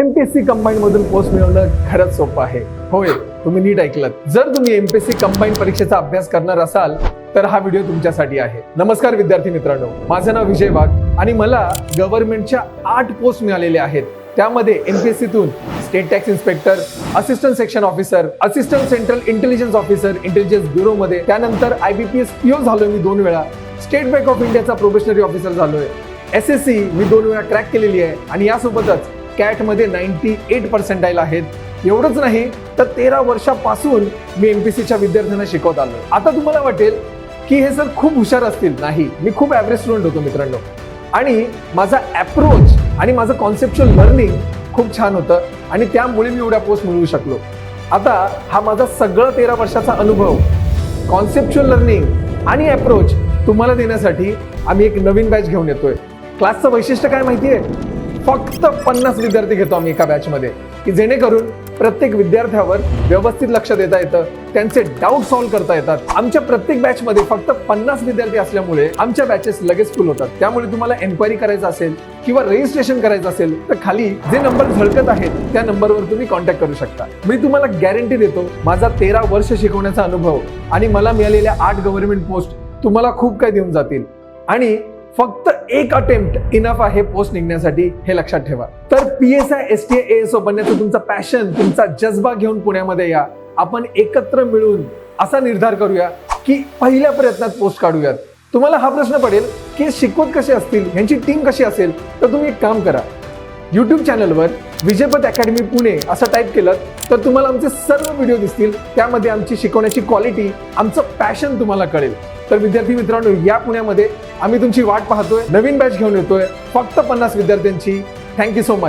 M P S combine मधून post मिळवणं खरंच सोपं आहे. होय तुम्ही नीट ऐकलं जर तुम्ही M P S C combine परीक्षेचा अभ्यास करणार असाल तर हा व्हिडिओ तुमच्यासाठी आहे. नमस्कार विद्यार्थी मित्रांनो माझं नाव विजय वाघ आणि मला गव्हर्नमेंटच्या आठ पोस्ट मिळालेल्या आहेत. त्यामध्ये N P S सीतून state tax inspector assistant section officer assistant central intelligence officer intelligence ब्युरोमध्ये त्यानंतर I B P IBPS PO झालोय मी दोन वेळा स्टेट बँक ऑफ इंडियाचा प्रोबेशनरी ऑफिसर झालोय एस एस सी मी दोन वेळा क्रॅक केलेली आहे आणि यासोबतच कॅटमध्ये नाईन्टी एट पर्सेंटाईल आहेत. एवढंच नाही तर तेरा वर्षापासून मी एमपीसीच्या विद्यार्थ्यांना शिकवत आलो. आता तुम्हाला वाटेल की हे सर खूप हुशार असतील. नाही मी खूप ॲव्हरेज स्टुडंट होतो मित्रांनो. आणि माझा ॲप्रोच आणि माझं कॉन्सेप्च्युअल लर्निंग खूप छान होतं आणि त्यामुळे मी एवढ्या पोस्ट मिळवू शकलो. आता हा माझा सगळं तेरा वर्षाचा अनुभव कॉन्सेप्च्युअल लर्निंग आणि ॲप्रोच तुम्हाला देण्यासाठी आम्ही एक नवीन बॅच घेऊन येतोय. क्लासचं वैशिष्ट्य काय माहिती आहे फक्त पन्नास विद्यार्थी घेतो आम्ही एका बॅचमध्ये की जेणेकरून प्रत्येक विद्यार्थ्यावर व्यवस्थित लक्ष देता येतं त्यांचे डाऊट सॉल्व्ह करता येतात. आमच्या प्रत्येक बॅचमध्ये फक्त पन्नास विद्यार्थी असल्यामुळे आमच्या बॅचेस लगेच फुल होतात. त्यामुळे तुम्हाला एन्क्वायरी करायचं असेल किंवा रजिस्ट्रेशन करायचं असेल तर खाली जे नंबर झळकत आहेत त्या नंबरवर तुम्ही कॉन्टॅक्ट करू शकता. मी तुम्हाला गॅरंटी देतो माझा तेरा वर्ष शिकवण्याचा अनुभव आणि मला मिळालेल्या आठ गव्हर्नमेंट पोस्ट तुम्हाला खूप काही देऊन जातील. आणि फक्त एक अटेम्प्ट इनफ आहे पोस्ट निघण्यासाठी हे लक्षात ठेवा. तर P S I S T S O बनण्याचा तुमचा पॅशन तुमचा जज्बा घेऊन पुण्यामध्ये या. आपण एकत्र मिळून असा निर्धार करूया की पहिल्या प्रयत्नात पोस्ट काढूयात. तुम्हाला हा प्रश्न पडेल की शिकवत कसे असतील यांची टीम कशी असेल तर तुम्ही एक काम करा. यूट्यूब चॅनलवर विजयपत अकॅडमी पुणे असं टाईप केलं तर तुम्हाला आमचे सर्व व्हिडिओ दिसतील. त्यामध्ये आमची शिकवण्याची क्वालिटी आमचं पॅशन तुम्हाला कळेल. तर विद्यार्थी मित्रांनो या पुण्यामध्ये आम्ही तुमची वाट पाहतोय. नवीन बॅच घेऊन येतोय. फक्त पन्नास विद्यार्थ्यांची. Thank you so much